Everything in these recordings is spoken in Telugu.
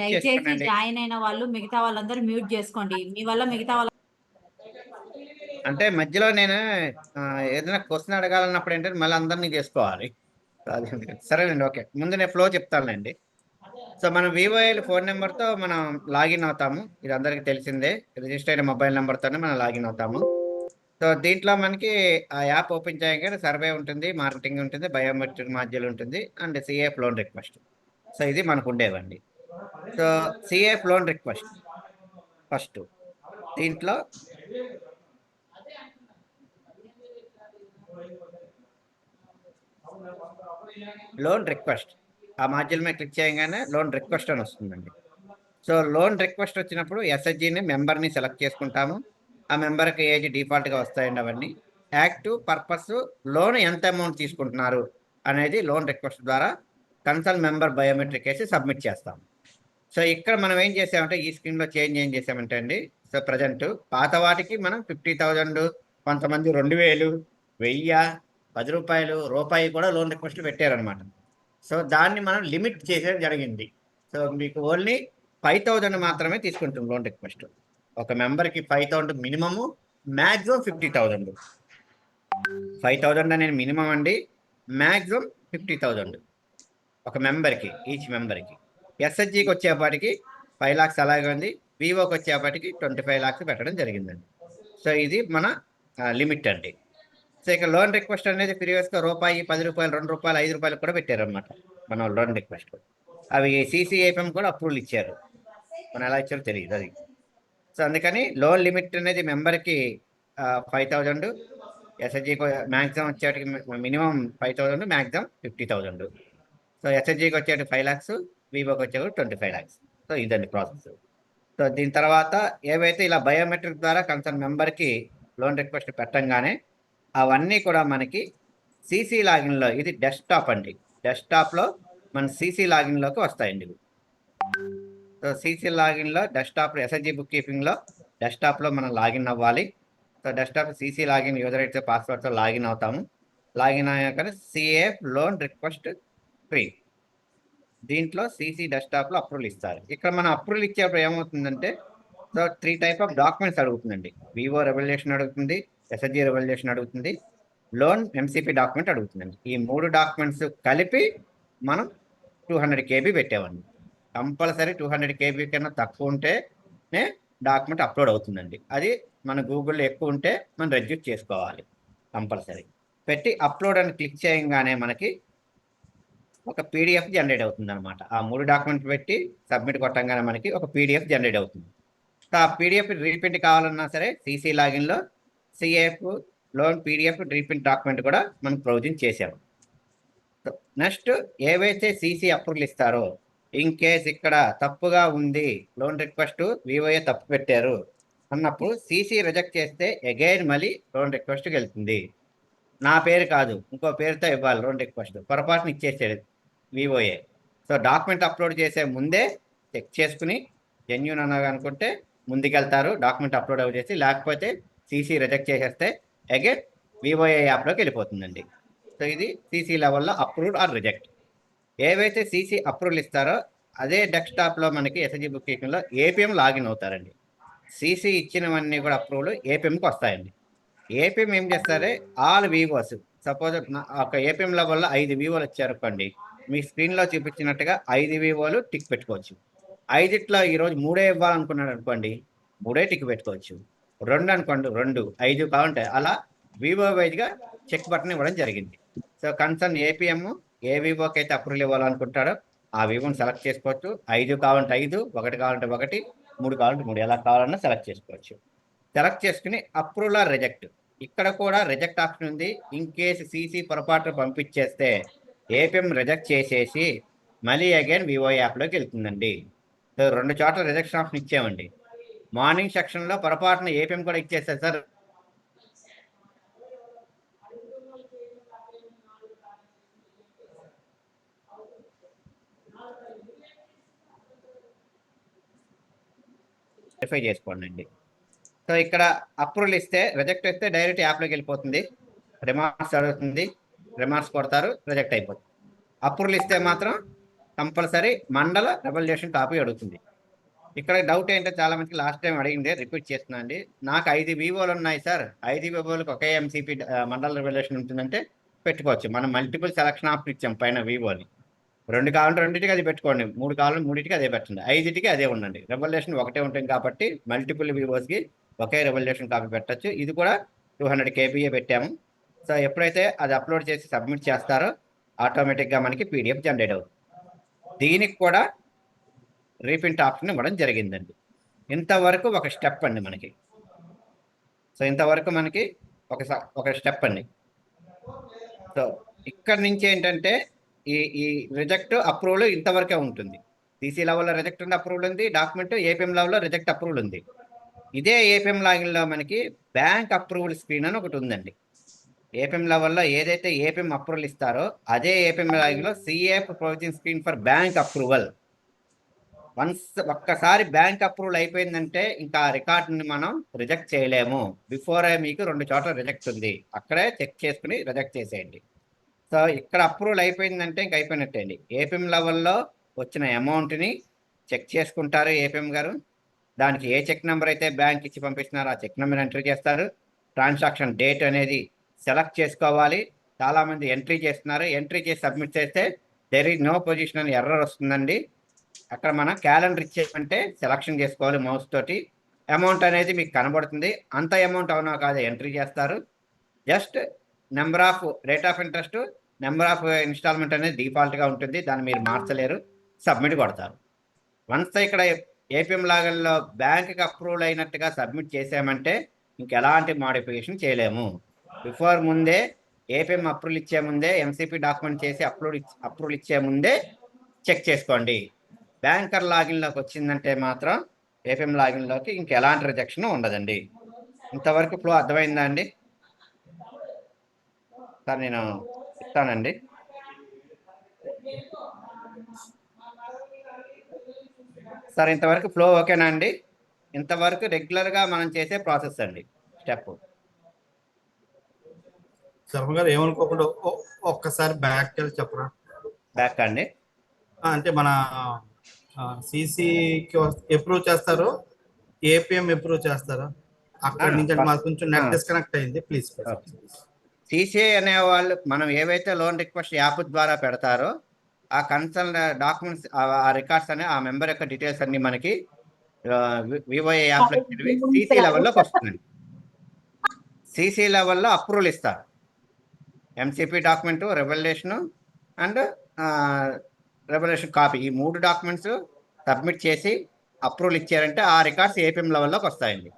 దయచేసి జాయిన్ అయిన వాళ్ళు మిగతా వాళ్ళందరూ మ్యూట్ చేసుకోండి. మీ వల్ల మిగతా వాళ్ళ అంటే మధ్యలో నేను ఏదైనా క్వశ్చన్ అడగాలన్నప్పుడు ఏంటంటే మళ్ళీ అందరినీ చేసుకోవాలి. సరేనండి ఓకే. ముందు నేను ఫ్లో చెప్తానులేండి. సో మనం వివోఎల్ ఫోన్ నెంబర్తో మనం లాగిన్ అవుతాము. ఇది అందరికీ తెలిసిందే. రిజిస్టర్ అయిన మొబైల్ నెంబర్తోనే మనం లాగిన్ అవుతాము. సో దీంట్లో మనకి ఆ యాప్ ఓపెన్ చేయగానే సర్వే ఉంటుంది మార్కెటింగ్ ఉంటుంది బయోమెట్రిక్ మాడ్యూల్ ఉంటుంది and CAF loan request so ఇది మనకు ఉండేవండి. So CF loan request first దీంట్లో లోన్ రిక్వెస్ట్ ఆ మాడ్యూల్ మీద క్లిక్ చేయగానే లోన్ రిక్వెస్ట్ అని వస్తుందండి. సో లోన్ రిక్వెస్ట్ వచ్చినప్పుడు ఎస్హెచ్జిని మెంబర్ని సెలెక్ట్ చేసుకుంటాము. ఆ మెంబర్కి ఏజ్ డిఫాల్ట్గా వస్తాయండి అవన్నీ. యాక్టివ్ పర్పస్ లోన్ ఎంత అమౌంట్ తీసుకుంటున్నారు అనేది లోన్ రిక్వెస్ట్ ద్వారా కన్సల్ట్ మెంబర్ బయోమెట్రిక్ వేసి సబ్మిట్ చేస్తాము. సో ఇక్కడ మనం ఏం చేసామంటే ఈ స్క్రీన్లో చేంజ్ ఏం చేసామంటే అండి సో ప్రజెంట్ పాత వాటికి మనం ఫిఫ్టీ థౌజండ్ కొంతమంది రెండు వేలు వెయ్యి పది రూపాయలు రూపాయి కూడా లోన్ రిక్వెస్ట్ పెట్టారనమాట సో దాన్ని మనం లిమిట్ చేసేది జరిగింది. సో మీకు ఓన్లీ ఫైవ్ థౌజండ్ మాత్రమే తీసుకుంటాం లోన్ రిక్వెస్ట్ ఒక మెంబర్కి five thousand minimum maximum fifty thousand five thousand అనేది మినిమం అండి మ్యాక్సిమం ఫిఫ్టీ థౌజండ్ ఒక మెంబర్కి ఈచ్ మెంబర్కి ఎస్హెచ్జికి వచ్చేపాటికి ఫైవ్ లాక్స్ అలాగే ఉంది. వివోకి వచ్చేపాటికి ట్వంటీ ఫైవ్ లాక్స్ పెట్టడం జరిగిందండి. సో ఇది మన లిమిట్ అండి. సో ఇక లోన్ రిక్వెస్ట్ అనేది ప్రీవియస్గా రూపాయి పది రూపాయలు రెండు రూపాయలు ఐదు రూపాయలు కూడా పెట్టారనమాట మన లోన్ రిక్వెస్ట్ అవి సిసిఐఎఫ్ఎం కూడా అప్రూవల్ ఇచ్చారు. మనం ఎలా ఇచ్చారో తెలియదు అది. సో అందుకని లోన్ లిమిట్ అనేది మెంబర్కి ఫైవ్ థౌజండ్ ఎస్హెచ్జికి maximum వచ్చేటికి minimum five thousand maximum fifty thousand so ఎస్హెచ్జికి వచ్చేటి ఫైవ్ ల్యాక్స్ వివోకి వచ్చేటి ట్వంటీ ఫైవ్ ల్యాక్స్ సో ఇదండి ప్రాసెస్ సో దీని తర్వాత ఏవైతే ఇలా బయోమెట్రిక్ ద్వారా కన్సర్న్ మెంబర్కి లోన్ రిక్వెస్ట్ పెట్టంగానే అవన్నీ కూడా మనకి సీసీ లాగిన్లో ఇది డెస్క్టాప్ అండి. డెస్క్టాప్లో మన సీసీ లాగిన్లోకి వస్తాయండి సో సీసీ లాగిన్లో డెస్క్టాప్ ఎస్ఎస్జి బుక్ కీపింగ్లో డెస్క్టాప్లో మనం లాగిన్ అవ్వాలి. So desktop CC login user ఐడితో పాస్వర్డ్తో లాగిన్ అవుతాము. లాగిన్ అయ్యాక సిఏఎఫ్ లోన్ రిక్వెస్ట్ ఫ్రీ దీంట్లో సీసీ డెస్క్టాప్లో అప్రూవల్ ఇస్తారు. ఇక్కడ మనం అప్రూవల్ ఇచ్చేప్పుడు ఏమవుతుందంటే so three type of documents అడుగుతుందండి. VO resolution అడుగుతుంది ఎస్ఎస్జి రెవల్యూషన్ అడుగుతుంది లోన్ ఎంసీపీ డాక్యుమెంట్ అడుగుతుందండి. ఈ మూడు డాక్యుమెంట్స్ కలిపి మనం టూ హండ్రెడ్ కేబీ పెట్టేవాడిని. కంపల్సరీ టూ హండ్రెడ్ కేబీ కన్నా తక్కువ ఉంటేనే డాక్యుమెంట్ అప్లోడ్ అవుతుందండి. అది మన గూగుల్లో ఎక్కువ ఉంటే మనం రెడ్యూస్ చేసుకోవాలి కంపల్సరీ. పెట్టి అప్లోడ్ అని క్లిక్ చేయగానే మనకి ఒక పీడిఎఫ్ జనరేట్ అవుతుంది అనమాట ఆ మూడు డాక్యుమెంట్ పెట్టి సబ్మిట్ కొట్టంగానే మనకి ఒక పీడిఎఫ్ జనరేట్ అవుతుంది. ఆ పీడిఎఫ్ రీప్రింట్ కావాలన్నా సరే CC లాగిన్లో CF loan PDF reprint document కూడా మనం ప్రొవిజన్ చేసాము. నెక్స్ట్ ఏవైతే సీసీ అప్రూవల్ ఇస్తారో ఇన్ కేస్ ఇక్కడ తప్పుగా ఉంది లోన్ రిక్వెస్ట్ వివోఏ తప్పు పెట్టారు అన్నప్పుడు సీసీ రిజెక్ట్ చేస్తే అగైన్ మళ్ళీ లోన్ రిక్వెస్ట్కి వెళ్తుంది. నా పేరు కాదు ఇంకో పేరుతో ఇవ్వాలి లోన్ రిక్వెస్ట్ పొరపాటున ఇచ్చేసేది వివోఏ. సో డాక్యుమెంట్ అప్లోడ్ చేసే ముందే చెక్ చేసుకుని జెన్యున్ అన్నది అనుకుంటే ముందుకెళ్తారు డాక్యుమెంట్ అప్లోడ్ చేసి లేకపోతే సీసీ రిజెక్ట్ చేసేస్తే అగైన్ వివోఏ యాప్లోకి వెళ్ళిపోతుందండి. సో ఇది సీసీ లెవెల్లో అప్రూవ్డ్ ఆర్ రిజెక్ట్. ఏవైతే సీసీ అప్రూవల్ ఇస్తారో అదే డెస్క్టాప్లో మనకి ఎస్ఎస్జి బుక్ కీపింగ్లో ఏపీఎం లాగిన్ అవుతారండి. సీసీ ఇచ్చినవన్నీ కూడా అప్రూవల్ ఏపీఎంకి వస్తాయండి. ఏపీఎం ఏం చేస్తారే? All VOs. సపోజ్ ఒక ఏపీఎం లెవెల్లో ఐదు వివోలు వచ్చారనుకోండి మీ స్క్రీన్లో చూపించినట్టుగా ఐదు వివోలు టిక్ పెట్టుకోవచ్చు. ఐదిట్లో ఈరోజు మూడే ఇవ్వాలనుకున్నాడు అనుకోండి మూడే టిక్ పెట్టుకోవచ్చు. రెండు అనుకోండి రెండు ఐదు కావాలంటే అలా వివో వైజ్గా చెక్ బటన్ ఇవ్వడం జరిగింది. సో కన్సర్న్ ఏపీఎం ఏ వివోకి అయితే అప్రూవల్ ఇవ్వాలనుకుంటాడో ఆ వివోని సెలెక్ట్ చేసుకోవచ్చు. ఐదు కావాలంటే ఐదు ఒకటి కావాలంటే ఒకటి మూడు కావాలంటే మూడు. ఎలా కావాలన్నా సెలెక్ట్ చేసుకోవచ్చు. సెలెక్ట్ చేసుకుని అప్రూవల్ ఆర్ రిజెక్ట్. ఇక్కడ కూడా రిజెక్ట్ ఆప్షన్ ఉంది. ఇన్ కేసు సీసీ పొరపాటు పంపించేస్తే ఏపీఎం రిజెక్ట్ చేసేసి మళ్ళీ అగైన్ వివో యాప్లోకి వెళ్తుందండి. సో రెండు చోట్ల రిజెక్షన్ ఆప్షన్ ఇచ్చామండి. మార్నింగ్ సెక్షన్లో పొరపాటున ఏపీఎం కూడా ఇచ్చేసారు సార్. వెరిఫై చేసుకోండి అండి సో ఇక్కడ అప్రూవల్ ఇస్తే రిజెక్ట్ ఇస్తే డైరెక్ట్ యాప్లోకి వెళ్ళిపోతుంది. రిమార్క్స్ అడుగుతుంది రిమార్క్స్ కొడతారు రిజెక్ట్ అయిపోతుంది. అప్రూవల్ ఇస్తే మాత్రం కంపల్సరీ మండల రెవల్యూషన్ కాపీ అడుగుతుంది. ఇక్కడ డౌట్ ఏంటో చాలా మందికి లాస్ట్ టైం అడిగింది రిపీట్ చేస్తున్నా అండి. నాకు ఐదు వివోలు ఉన్నాయి సార్. ఐదు వివోలకు ఒకే ఎంసీపీ మండల రెవల్యూషన్ ఉంటుందంటే పెట్టుకోవచ్చు. మనం మల్టిపుల్ సెలక్షన్ ఆప్షన్ ఇచ్చాం పైన వివోని రెండు కావాలంటే రెండింటికి అది పెట్టుకోండి. మూడు కావాలంటే మూడింటికి అదే పెట్టండి. ఐదింటికి అదే ఉండండి. రెవల్యూషన్ ఒకటే ఉంటుంది కాబట్టి మల్టిపుల్ వివోస్కి ఒకే రెవల్యూషన్ కాపీ పెట్టచ్చు. ఇది కూడా టూ హండ్రెడ్ కేబీఏ పెట్టాము. సో ఎప్పుడైతే అది అప్లోడ్ చేసి సబ్మిట్ చేస్తారో ఆటోమేటిక్గా మనకి పీడిఎఫ్ జనరేట్ అవుతుంది. దీనికి కూడా రీప్రింట్ ఆప్షన్ ఇవ్వడం జరిగిందండి. ఇంతవరకు ఒక స్టెప్ అండి మనకి. సో ఇంతవరకు మనకి ఒక స- ఒక స్టెప్ అండి. సో ఇక్కడ నుంచి ఏంటంటే ఈ ఈ రిజెక్ట్ అప్రూవల్ ఇంతవరకే ఉంటుంది. సీసీ లెవెల్లో రిజెక్ట్ ఉంది అప్రూవల్ ఉంది. డాక్యుమెంట్ ఏపీఎం లెవెల్లో రిజెక్ట్ అప్రూవల్ ఉంది. ఇదే ఏపీఎం లాగిన్లో మనకి బ్యాంక్ అప్రూవల్ స్క్రీన్ అని ఒకటి ఉందండి. ఏపీఎం లెవెల్లో ఏదైతే ఏపీఎం అప్రూవల్ ఇస్తారో అదే APM లాగిన్లో CF provision screen for bank approval once ఒక్కసారి బ్యాంక్ అప్రూవల్ అయిపోయిందంటే ఇంకా ఆ రికార్డుని మనం రిజెక్ట్ చేయలేము. బిఫోర్ మీకు రెండు చోట్ల రిజెక్ట్ ఉంది. అక్కడే చెక్ చేసుకుని రిజెక్ట్ చేసేయండి. సో ఇక్కడ అప్రూవల్ అయిపోయిందంటే ఇంక అయిపోయినట్టే అండి ఏపీఎం లెవెల్లో వచ్చిన అమౌంట్ని చెక్ చేసుకుంటారు ఏపీఎం గారు. దానికి ఏ చెక్ నెంబర్ అయితే బ్యాంక్ ఇచ్చి పంపిస్తున్నారో ఆ చెక్ నెంబర్ ఎంటర్ చేస్తారు. ట్రాన్సాక్షన్ డేట్ అనేది సెలెక్ట్ చేసుకోవాలి. చాలామంది ఎంట్రీ చేస్తున్నారు. ఎంట్రీ చేసి సబ్మిట్ చేస్తే దెర్ ఈజ్ నో పొజిషన్ అని ఎర్రర్ వస్తుందండి. అక్కడ మనం క్యాలెండర్ ఇచ్చేయమంటే సెలక్షన్ చేసుకోవాలి మౌస్ తోటి. అమౌంట్ అనేది మీకు కనబడుతుంది. అంత అమౌంట్ అవునా కాదు ఎంట్రీ చేస్తారు. Just number of rate of interest number of installment అనేది డిఫాల్ట్గా ఉంటుంది. దాన్ని మీరు మార్చలేరు. సబ్మిట్ కొడతారు. వన్స్ ఇక్కడ ఏపీఎం లాగల్లో బ్యాంక్కి అప్రూవల్ అయినట్టుగా సబ్మిట్ చేసామంటే ఇంకెలాంటి మాడిఫికేషన్ చేయలేము. బిఫోర్ ముందే ఏపీఎం అప్రూవల్ ఇచ్చే ముందే ఎంసీపీ డాక్యుమెంట్ చేసి అప్లోడ్ అప్రూవల్ ఇచ్చే ముందే చెక్ చేసుకోండి. బ్యాంకర్ లాగిన్లోకి వచ్చిందంటే మాత్రం ఏపీఎం లాగిన్లోకి ఇంకెలాంటి రిజెక్షన్ ఉండదండి. ఇంతవరకు ఫ్లో అర్థమైందా అండి? సార్ నేను ఇస్తానండి సార్ ఇంతవరకు ఫ్లో ఓకేనా అండి? ఇంతవరకు రెగ్యులర్గా మనం చేసే ప్రాసెస్ అండి. స్టెప్. శర్మ గారు ఏమనుకోకుండా ఒక్కసారి బ్యాక్ వెళ్ళి చెప్పరా? బ్యాక్ అండి. ఆ, అంటే మన సిసికి అప్రూవ్ చేస్తారు ఏపీఎం అప్రూవ్ చేస్తారు? అక్కడ నుంచి మాకు కొంచెం నెట్. డిస్కనెక్ట్ అయింది ప్లీజ్ సిసిఐ అనే వాళ్ళు మనం ఏవైతే లోన్ రిక్వెస్ట్ యాప్ ద్వారా పెడతారో ఆ కన్సర్న్ డాక్యుమెంట్స్ ఆ రికార్డ్స్ అనే ఆ మెంబర్ యొక్క డీటెయిల్స్ అన్ని మనకి వివోఏ యాప్లో సిసి లెవెల్లోకి వస్తుంది సిసి లెవెల్లో అప్రూవల్ ఇస్తారు. MCP document resolution and resolution copy ఈ మూడు డాక్యుమెంట్స్ సబ్మిట్ చేసి అప్రూవల్ ఇచ్చారంటే ఆ రికార్డ్స్ ఏపీఎం లెవెల్లోకి వస్తాయండి.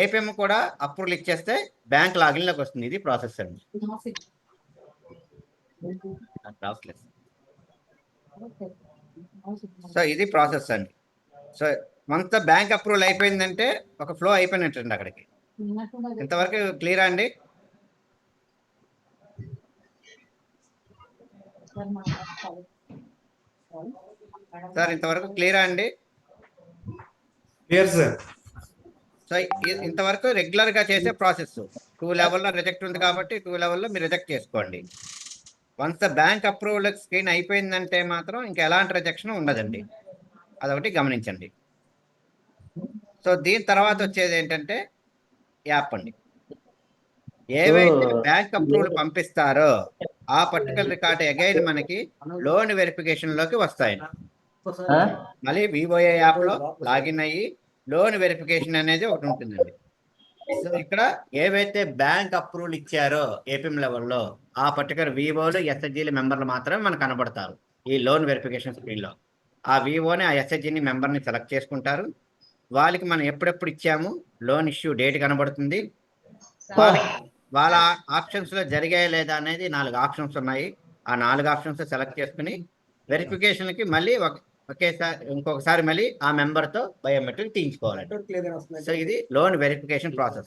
ఏపీఎం కూడా అప్రూవల్ ఇచ్చేస్తే బ్యాంక్ లాగిన్లోకి వస్తుంది. ఇది ప్రాసెస్ అండి. సో ఇది ప్రాసెస్ అండి. సో వన్స్ బ్యాంక్ అప్రూవల్ అయిపోయిందంటే ఒక ఫ్లో అయిపోయినట్టండి అక్కడికి. ఇంతవరకు క్లియరా అండి? సార్ ఇంతవరకు క్లియరా అండి? క్లియర్ సార్ సో ఇంతవరకు రెగ్యులర్గా చేసే ప్రాసెస్ టూ లెవెల్లో రిజెక్ట్ ఉంది కాబట్టి టూ లెవెల్లో మీరు రిజెక్ట్ చేసుకోండి. Once the bank approval screen అయిపోయిందంటే మాత్రం ఇంకా ఎలాంటి రిజెక్షన్ ఉండదండి. అదొకటి గమనించండి. సో దీని తర్వాత వచ్చేది ఏంటంటే యాప్ అండి. ఏవైతే బ్యాంక్ అప్రూవల్ పంపిస్తారో ఆ పర్టికులర్ రికార్డ్ అగైన్ మనకి లోన్ వెరిఫికేషన్లోకి వస్తాయండి మళ్ళీ వివోఏ యాప్లో లాగిన్ అయ్యి లోన్ వెరిఫికేషన్ అనేది ఒకటి ఉంటుందండి. సో ఇక్కడ ఏవైతే బ్యాంక్ అప్రూవల్ ఇచ్చారో ఏపీఎం లెవెల్లో ఆ పర్టికులర్ వివోలు ఎస్హెచ్జీల మెంబర్లు మాత్రమే మనకు కనబడతారు ఈ లోన్ వెరిఫికేషన్ స్క్రీన్లో ఆ వివోని ఆ ఎస్హెచ్జిని మెంబర్ని సెలెక్ట్ చేసుకుంటారు. వాళ్ళకి మనం ఎప్పుడెప్పుడు ఇచ్చాము? లోన్ ఇష్యూ డేట్ కనబడుతుంది. వాళ్ళ ఆప్షన్స్లో జరిగాయి లేదా అనేది నాలుగు ఆప్షన్స్ ఉన్నాయి. ఆ నాలుగు ఆప్షన్స్ సెలెక్ట్ చేసుకుని వెరిఫికేషన్కి మళ్ళీ ఒక- ఒకేసారి ఇంకొకసారి మళ్ళీ ఆ మెంబర్తో బయోమెట్రిక్ తీయించుకోవాలండి సో ఇది లోన్ వెరిఫికేషన్ ప్రాసెస్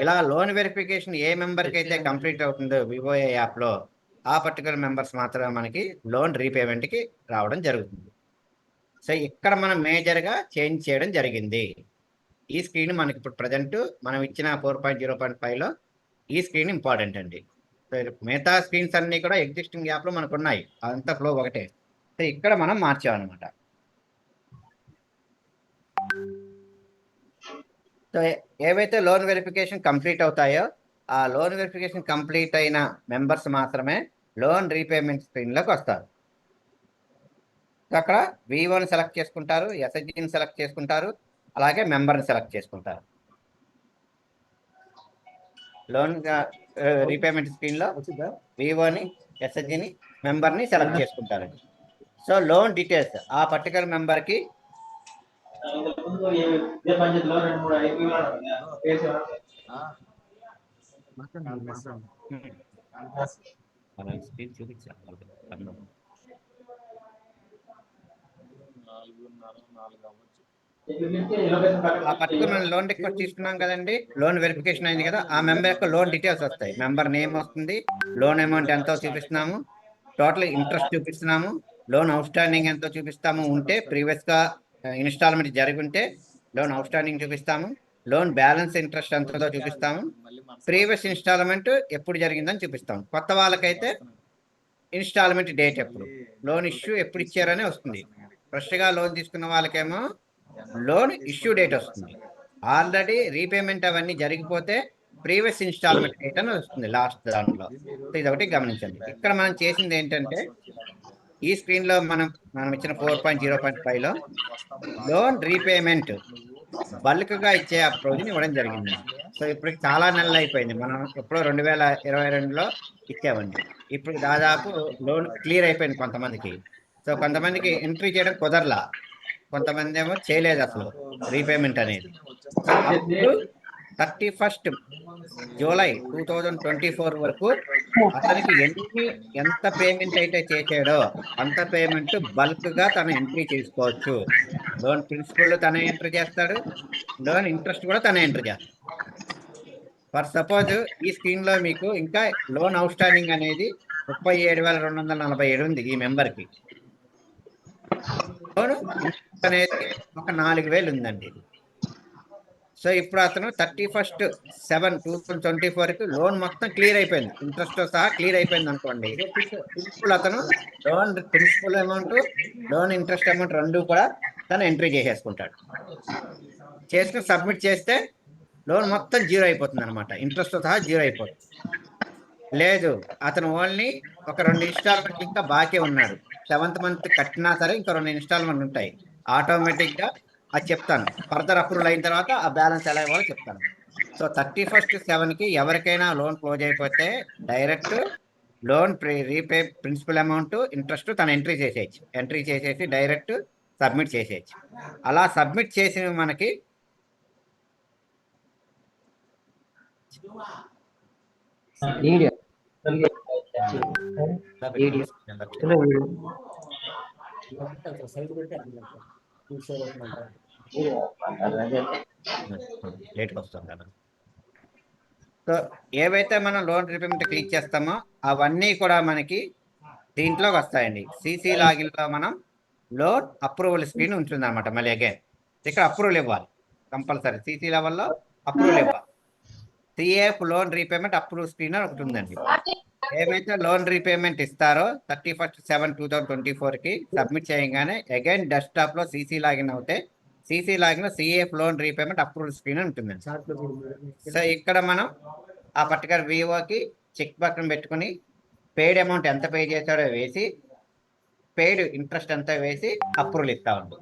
ఇలా లోన్ వెరిఫికేషన్ ఏ మెంబర్కి అయితే కంప్లీట్ అవుతుందో వివోఏ యాప్లో ఆ పర్టికులర్ మెంబర్స్ మాత్రమే మనకి లోన్ రీపేమెంట్కి రావడం జరుగుతుంది. సో ఇక్కడ మనం మేజర్గా చేంజ్ చేయడం జరిగింది. ఈ స్క్రీన్ మనకి ఇప్పుడు ప్రజెంట్ మనం ఇచ్చిన ఫోర్ పాయింట్ జీరో పాయింట్ ఫైవ్లో ఈ స్క్రీన్ ఇంపార్టెంట్ అండి. మిగతా స్క్రీన్స్ అన్ని కూడా ఎగ్జిస్టింగ్ యాప్లో మనకు ఉన్నాయి అదంతా ఫ్లో ఒకటే. సో ఇక్కడ మనం మార్చామన్నమాట సో ఏవైతే లోన్ వెరిఫికేషన్ కంప్లీట్ అవుతాయో ఆ లోన్ వెరిఫికేషన్ కంప్లీట్ అయిన మెంబర్స్ మాత్రమే లోన్ రీపేమెంట్ స్క్రీన్లోకి వస్తారు. అక్కడ వివోని సెలెక్ట్ చేసుకుంటారు ఎస్హెచ్జిని సెలెక్ట్ చేసుకుంటారు అలాగే మెంబర్ని సెలెక్ట్ చేసుకుంటారు. లోన్ రీపేమెంట్ స్క్రీన్లో వివోని ఎస్హెచ్జిని మెంబర్ని సెలెక్ట్ చేసుకుంటారు. సో లోన్ డీటెయిల్స్ ఆ పర్టికులర్ మెంబర్కి చూపించాలి ఆ పర్టికులర్ లోన్ రిక్వెస్ట్ తీసుకున్నాం కదండి. లోన్ వెరిఫికేషన్ అయింది కదా ఆ మెంబర్ యొక్క లోన్ డీటెయిల్స్ వస్తాయి. మెంబర్ నేమ్ వస్తుంది లోన్ అమౌంట్ ఎంతో చూపిస్తున్నాము టోటల్ ఇంట్రెస్ట్ చూపిస్తున్నాము లోన్ అవుట్ స్టాండింగ్ ఎంతో చూపిస్తాము ఉంటే ప్రీవియస్గా ఇన్స్టాల్మెంట్ జరిగి ఉంటే లోన్ అవుట్ స్టాండింగ్ చూపిస్తాము లోన్ బ్యాలెన్స్ ఇంట్రెస్ట్ ఎంతో చూపిస్తాము ప్రీవియస్ ఇన్స్టాల్మెంట్ ఎప్పుడు జరిగిందని చూపిస్తాము. కొత్త వాళ్ళకైతే ఇన్స్టాల్మెంట్ డేట్ ఎప్పుడు లోన్ ఇష్యూ ఎప్పుడు ఇచ్చారనే వస్తుంది. ఫ్రెష్గా లోన్ తీసుకున్న వాళ్ళకేమో లోన్ ఇష్యూ డేట్ వస్తుంది. ఆల్రెడీ రీపేమెంట్ అవన్నీ జరిగిపోతే ప్రీవియస్ ఇన్స్టాల్మెంట్ డేట్ అని వస్తుంది లాస్ట్ దాంట్లో. ఇది ఒకటి గమనించండి. ఇక్కడ మనం చేసింది ఏంటంటే ఈ స్క్రీన్లో మనం మనం ఇచ్చిన ఫోర్ పాయింట్ జీరో పాయింట్ ఫైవ్లో లోన్ రీపేమెంట్ బల్క్గా ఇచ్చే ఆ ప్రొవిజన్ ఇవ్వడం జరిగింది. సో ఇప్పుడు చాలా నెలలు అయిపోయింది. మనం ఎప్పుడో రెండు వేల ఇరవై రెండులో ఇచ్చామండి. ఇప్పుడు దాదాపు లోన్ క్లియర్ అయిపోయింది కొంతమందికి. సో కొంతమందికి ఎంట్రీ చేయడం కుదరలా. కొంతమంది ఏమో చేయలేదు అసలు రీపేమెంట్ అనేది. Thirty first July two thousand twenty four వరకు అతనికి ఎన్ని ఎంత పేమెంట్ అయితే చేసాడో అంత పేమెంట్ బల్క్గా తను ఎంట్రీ చేసుకోవచ్చు. లోన్ ప్రిన్సిపల్ తనే ఎంట్రీ చేస్తాడు లోన్ ఇంట్రెస్ట్ కూడా తనే ఎంట్రీ చేస్తాడు. ఫర్ సపోజ్ ఈ స్కీమ్లో మీకు ఇంకా లోన్ అవుట్ స్టాండింగ్ అనేది ముప్పై ఏడు వేల రెండు వందల నలభై ఏడు ఉంది ఈ మెంబర్కి. అనేది ఒక నాలుగు వేలు ఉందండి. సో ఇప్పుడు అతను thirty first seven two thousand twenty ఫోర్కి లోన్ మొత్తం క్లియర్ అయిపోయింది. ఇంట్రెస్ట్ సహా క్లియర్ అయిపోయింది అనుకోండి. ఇప్పుడు అతను loan principal amount loan interest amount రెండు కూడా తను ఎంట్రీ చేసేసుకుంటాడు. చేసుకుని సబ్మిట్ చేస్తే లోన్ మొత్తం జీరో అయిపోతుంది అనమాట ఇంట్రెస్ట్తో సహా జీరో అయిపోతుంది. లేదు అతను ఓన్లీ ఒక రెండు ఇన్స్టాల్మెంట్ ఇంకా బాకీ ఉన్నాడు సెవెంత్ మంత్ కట్టినా సరే ఇంకా రెండు ఇన్స్టాల్మెంట్ ఉంటాయి. ఆటోమేటిక్గా అది చెప్తాను. ఫర్దర్ అప్రూవల్ అయిన తర్వాత ఆ బ్యాలెన్స్ ఎలా ఇవ్వాలో చెప్తాను. సో థర్టీ ఫస్ట్ సెవెన్కి ఎవరికైనా లోన్ క్లోజ్ అయిపోతే direct loan repay principal amount interest తను ఎంట్రీ చేసేయచ్చు. ఎంట్రీ చేసేసి డైరెక్ట్ సబ్మిట్ చేసేయచ్చు. అలా సబ్మిట్ చేసిన మనకి వీడియో లేట్గా వస్తాం కదా సో ఏవైతే మనం లోన్ రీపేమెంట్ క్లిక్ చేస్తామో అవన్నీ కూడా మనకి దీంట్లోకి వస్తాయండి. సిసి లాగిన్లో మనం లోన్ అప్రూవల్ స్క్రీన్ ఉంటుంది అనమాట మళ్ళీ అగైన్ ఇక్కడ అప్రూవల్ ఇవ్వాలి. కంపల్సరీ సిసి లెవెల్లో అప్రూవల్ ఇవ్వాలి. CAF loan repayment approve screen అని ఒకటి ఉందండి. ఏమైతే లోన్ రీపేమెంట్ ఇస్తారో thirty first seven two thousand twenty ఫోర్కి సబ్మిట్ చేయగానే అగైన్ డెస్క్టాప్లో సిసి లాగిన్ అవుతే CC లాగిన్లో CAF loan repayment approval screen అని ఉంటుందండి సో ఇక్కడ మనం ఆ పర్టికులర్ వివోకి చెక్ పక్కన పెట్టుకుని పెయిడ్ అమౌంట్ ఎంత పే చేశాడో వేసి పెయిడ్ ఇంట్రెస్ట్ ఎంత వేసి అప్రూవల్ ఇస్తా ఉంది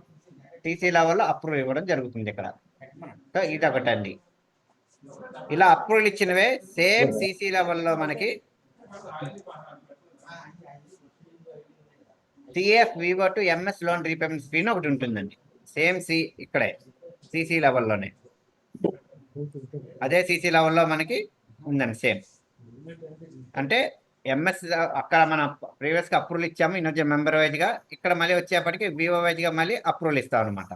టీసీ లెవెల్లో అప్రూవల్ ఇవ్వడం జరుగుతుంది ఇక్కడ. సో ఇది ఒకటండి. ఇలా అప్రూవల్ ఇచ్చినవే సేమ్ సిసి లెవెల్లో మనకి CF VO to MS loan repayment screen ఒకటి ఉంటుందండి. సేమ్ సి ఇక్కడే సిసి లెవెల్లోనే. అదే సిసి లెవెల్లో మనకి ఉందండి సేమ్. అంటే ఎంఎస్ అక్కడ మనం ప్రీవియస్గా అప్రూవల్ ఇచ్చాము ఇన్నొచ్చే మెంబర్ వైజ్గా. ఇక్కడ మళ్ళీ వచ్చేప్పటికి వివో వైజ్గా మళ్ళీ అప్రూవల్ ఇస్తాం అనమాట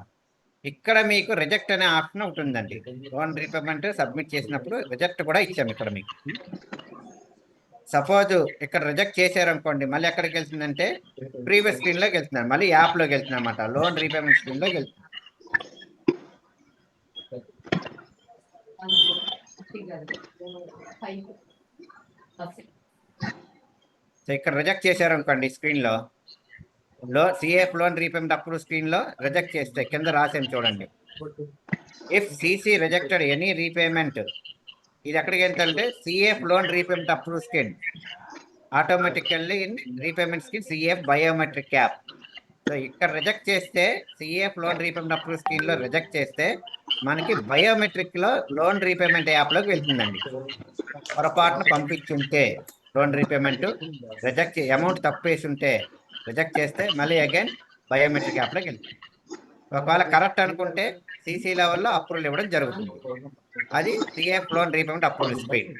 ఇక్కడ మీకు రిజెక్ట్ అనే ఆప్షన్ ఒకటి ఉందండి. లోన్ రీపేమెంట్ సబ్మిట్ చేసినప్పుడు రిజెక్ట్ కూడా ఇచ్చాము ఇక్కడ మీకు. సపోజ్ ఇక్కడ రిజెక్ట్ చేశారు అనుకోండి మళ్ళీ ఎక్కడికి వెళ్తుందంటే ప్రీవియస్ స్క్రీన్లోకి వెళ్తున్నారు. మళ్ళీ యాప్లోకి వెళ్తుంది అనమాట లోన్ రీపేమెంట్ స్క్రీన్లోకి వెళ్తుంది సో ఇక్కడ రిజెక్ట్ చేశారు అనుకోండి స్క్రీన్లో లో సిఎఫ్ లోన్ రీపేమెంట్ అప్రూవ్ స్క్రీన్లో రిజెక్ట్ చేస్తే కింద రాసాను చూడండి. If CC rejected any repayment ఇది ఎక్కడికి వెళ్తుంటే CF loan repayment approve scheme. Automatically in repayment scheme CF biometric app so ఇక్కడ రిజెక్ట్ చేస్తే సిఎఫ్ లోన్ రీపేమెంట్ అప్రూవ్ స్కీమ్లో రిజెక్ట్ చేస్తే మనకి బయోమెట్రిక్లో లోన్ రీపేమెంట్ యాప్లోకి వెళ్తుందండి. పొరపాటున పంపించుంటే లోన్ రీపేమెంట్ రిజెక్ట్ అమౌంట్ తప్పేసి ఉంటే రిజెక్ట్ చేస్తే మళ్ళీ అగైన్ బయోమెట్రిక్ యాప్లోకి వెళ్తుంది. ఒకవేళ కరెక్ట్ అనుకుంటే సిసి లెవెల్లో అప్రూవల్ ఇవ్వడం జరుగుతుంది. అది CF loan repayment approval speed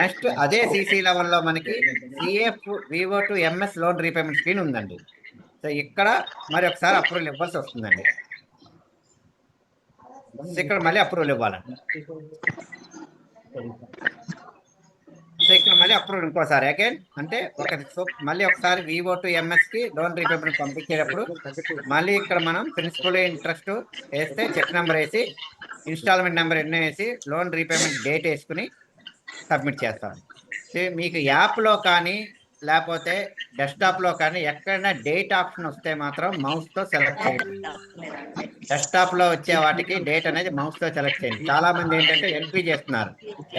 next అదే సిసి లెవెల్లో మనకి CF VO to MS loan repayment scheme ఉందండి. సో ఇక్కడ మరి ఒకసారి అప్రూవల్ ఇవ్వాల్సి వస్తుందండి. ఇక్కడ మళ్ళీ అప్రూవల్ ఇవ్వాలండి. సో ఇక్కడ మళ్ళీ అప్రూవల్ ఇంకోసారి అగైన్ అంటే ఒక మళ్ళీ ఒకసారి వివో టు ఎంఎస్కి లోన్ రీపేమెంట్ పంపించేటప్పుడు మళ్ళీ ఇక్కడ మనం ప్రిన్సిపల్ ఇంట్రెస్ట్ వేస్తే చెక్ నెంబర్ వేసి ఇన్స్టాల్మెంట్ నెంబర్ ఎన్నో వేసి లోన్ రీపేమెంట్ డేట్ వేసుకుని సబ్మిట్ చేస్తాం. సో మీకు యాప్లో కానీ లేకపోతే డెస్క్టాప్లో కానీ ఎక్కడైనా డేట్ ఆప్షన్ వస్తే మాత్రం మౌస్తో సెలెక్ట్ చేయండి. డెస్క్టాప్లో వచ్చే వాటికి డేట్ అనేది మౌస్తో సెలెక్ట్ చేయండి. చాలా మంది ఏంటంటే ఎంట్రీ చేస్తున్నారు.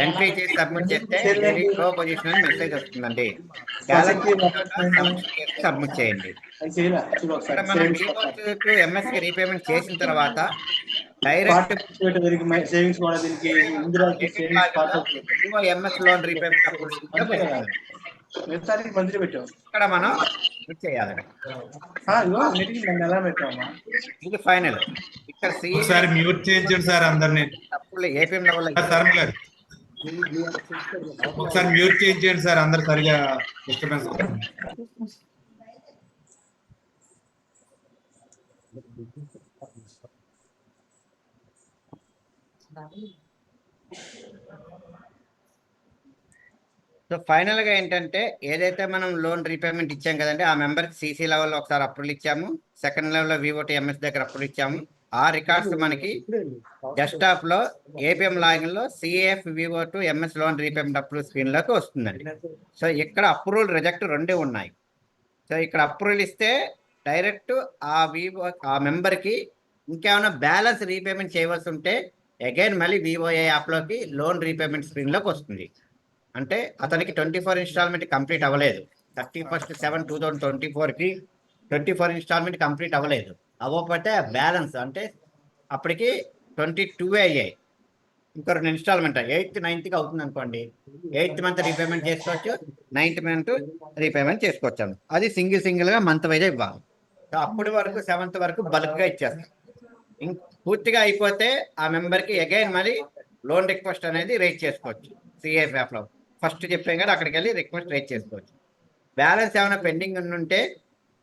ఎంట్రీ చేసి సబ్మిట్ చేస్తే లో పొజిషన్ అని మెసేజ్ వస్తుందండి. సబ్మిట్ చేయండి. ఇక్కడ మనం ఎంఎస్కి రీపేమెంట్ చేసిన తర్వాత డైరెక్ట్ సేవింగ్స్ కూడా దీనికి pass MS loan repayment monthly పెట్టాం ఇక్కడ మనం చేయాలండి ఇది ఫైనల్. ఇక్కడ సి ఒకసారి మ్యూట్ చేయించండి సార్ అందరినీ. తప్పులు ఏపీఎం లెవెల్ శర్మ గారు ఒకసారి మ్యూట్ చేయించండి సార్ అందరు సరిగా డిస్టర్బెన్స్ సో ఫైనల్గా ఏంటంటే ఏదైతే మనం లోన్ రీపేమెంట్ ఇచ్చాం కదండి ఆ మెంబర్ సిసి సీసీ లెవెల్లో ఒకసారి అప్రూవల్ ఇచ్చాము. సెకండ్ లెవెల్లో వివోటీ ఎంఎస్ దగ్గర అప్రూవల్ ఇచ్చాము. ఆ రికార్డ్స్ మనకి డెస్క్టాప్లో APM లాగిన్లో CF VO to MS loan repayment approval స్క్రీన్లోకి వస్తుందండి. సో ఇక్కడ అప్రూవల్ రిజెక్ట్ రెండే ఉన్నాయి. సో ఇక్కడ అప్రూవల్ ఇస్తే డైరెక్ట్ ఆ వివో ఆ మెంబర్కి ఇంకేమైనా బ్యాలెన్స్ రీపేమెంట్ చేయవలసి ఉంటే అగైన్ మళ్ళీ వివోఏ యాప్లోకి లోన్ రీపేమెంట్ స్క్రీన్లోకి వస్తుంది. అంటే అతనికి ట్వంటీ ఫోర్ ఇన్స్టాల్మెంట్ కంప్లీట్ అవ్వలేదు. Thirty first seven two thousand twenty ఫోర్కి ట్వంటీ ఫోర్ ఇన్స్టాల్మెంట్ కంప్లీట్ అవ్వలేదు. అవ్వకపోతే బ్యాలెన్స్ అంటే అప్పటికి ట్వంటీ టూ అయ్యాయి. ఇంకా రెండు ఇన్స్టాల్మెంట్ ఎయిత్ నైన్త్కి అవుతుంది అనుకోండి ఎయిత్ మంత్ రీపేమెంట్ చేసుకోవచ్చు. నైన్త్ మంత్ రీపేమెంట్ చేసుకోవచ్చు అది సింగిల్ సింగిల్గా మంత్ వైజ్ ఇవ్వాలి. సో అప్పటి వరకు సెవెంత్ వరకు బల్క్గా ఇచ్చేస్తాం. పూర్తిగా అయిపోతే ఆ మెంబర్కి అగైన్ మళ్ళీ లోన్ రిక్వెస్ట్ అనేది రేట్ చేసుకోవచ్చు. సిఏఎఫ్ యాప్లో ఫస్ట్ చెప్పాం కదా అక్కడికి వెళ్ళి రిక్వెస్ట్ రేట్ చేసుకోవచ్చు. బ్యాలెన్స్ ఏమైనా పెండింగ్ ఉంటే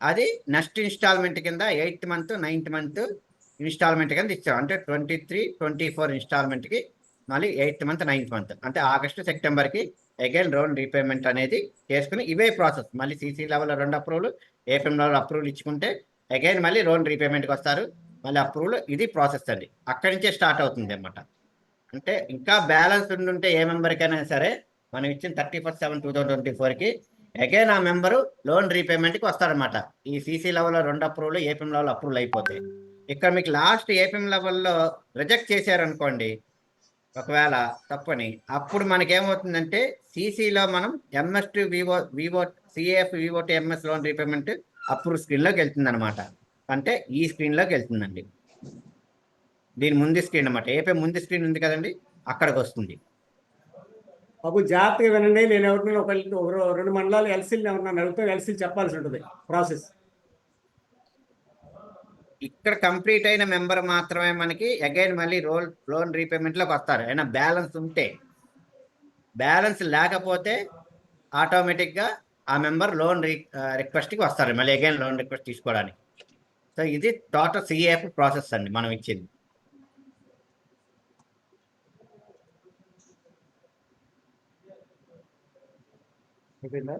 అది నెక్స్ట్ ఇన్స్టాల్మెంట్ కింద eighth month ninth month installment కింద ఇచ్చాం. అంటే ట్వంటీ త్రీ ట్వంటీ ఫోర్ ఇన్స్టాల్మెంట్కి మళ్ళీ ఎయిత్ మంత్ నైన్త్ మంత్. అంటే ఆగస్టు సెప్టెంబర్కి అగైన్ లోన్ రీపేమెంట్ అనేది చేసుకుని ఇవే ప్రాసెస్. మళ్ళీ సీసీ లెవెల్ రెండు అప్రూవల్ ఏపీఎం అప్రూవల్ ఇచ్చుకుంటే అగైన్ మళ్ళీ లోన్ రీపేమెంట్కి వస్తారు. మళ్ళీ అప్రూవల్ ఇది ప్రాసెస్ అండి. అక్కడి నుంచే స్టార్ట్ అవుతుంది అన్నమాట అంటే ఇంకా బ్యాలెన్స్ ఉంటే ఏ మెంబర్కైనా సరే మనం ఇచ్చిన thirty first seven two thousand twenty ఫోర్కి అగైన్ ఆ మెంబరు లోన్ రీపేమెంట్కి వస్తారనమాట ఈ సీసీ లెవెల్లో రెండు అప్రూవల్ ఏపీఎం లెవెల్ అప్రూవల్ అయిపోతాయి ఇక్కడ మీకు లాస్ట్ ఏపీఎం లెవెల్లో రిజెక్ట్ చేశారనుకోండి ఒకవేళ తప్పని అప్పుడు మనకేమవుతుందంటే సీసీలో మనం MS to VO VO CAF VO to MS loan repayment approve స్క్రీన్లోకి వెళ్తుంది అనమాట అంటే ఈ స్క్రీన్లోకి వెళ్తుందండి. దీని ముందు స్క్రీన్ అనమాట ఏపీ ముందు స్క్రీన్ ఉంది కదండి? అక్కడికి వస్తుంది. బాబు జాగ్రత్తగా వినండి. నేను ఎవరినైనా ఒక రెండు మండలాలు ఎల్సీలు ఎవరినైనా అడిగితే ఎల్సీలు చెప్పాల్సి ఉంటుంది. ప్రాసెస్ ఇక్కడ కంప్లీట్ అయిన మెంబర్ మాత్రమే మనకి అగైన్ మళ్ళీ రోల్ లోన్ రీపేమెంట్లోకి వస్తారు. అయినా బ్యాలెన్స్ ఉంటే. బ్యాలెన్స్ లేకపోతే ఆటోమేటిక్గా ఆ మెంబర్ లోన్ రిక్వెస్ట్కి వస్తారు. మళ్ళీ అగైన్ లోన్ రిక్వెస్ట్ తీసుకోవడానికి. సో ఇది టోటల్ సిఏఎఫ్ ప్రాసెస్ అండి మనం ఇచ్చింది. అయిపోయిందా?